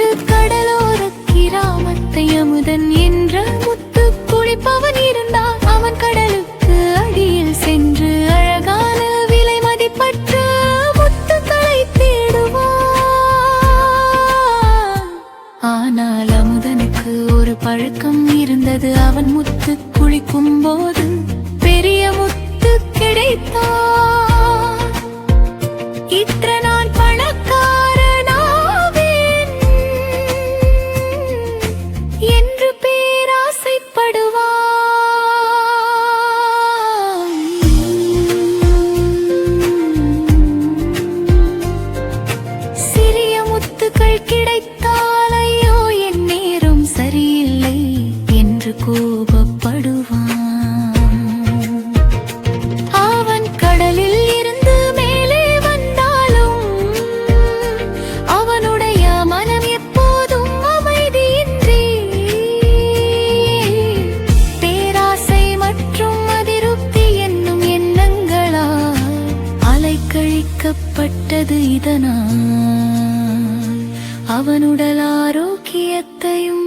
என்று கடலோர கிராமத்தை அமுதன் என்ற முத்து குளிப்பவன் இருந்தான். அவன் கடலுக்கு அடியில் சென்று அழகான விலை மதிப்பற்ற முத்துக்களை தேடுவான். ஆனால் அமுதனுக்கு ஒரு பழக்கம் இருந்தது. அவன் முத்து குளிக்கும் போது பெரிய முத்து கிடைத்தான். இத்த முத்துக்கள் கிடைத்தால் ஐயோ என் நேரம் சரியில்லை என்று கோபப்படுவான். அவன் கடலில் இருந்து மேலே வந்தாலும் அவனுடைய மனம் எப்போதும் அமைதியின்றி பேராசை மற்றும் அதிருப்தி என்னும் எண்ணங்களால் அலைக்கழிக்கப்பட்டது இதனால். அவனுடல் ஆரோக்கியத்தையும்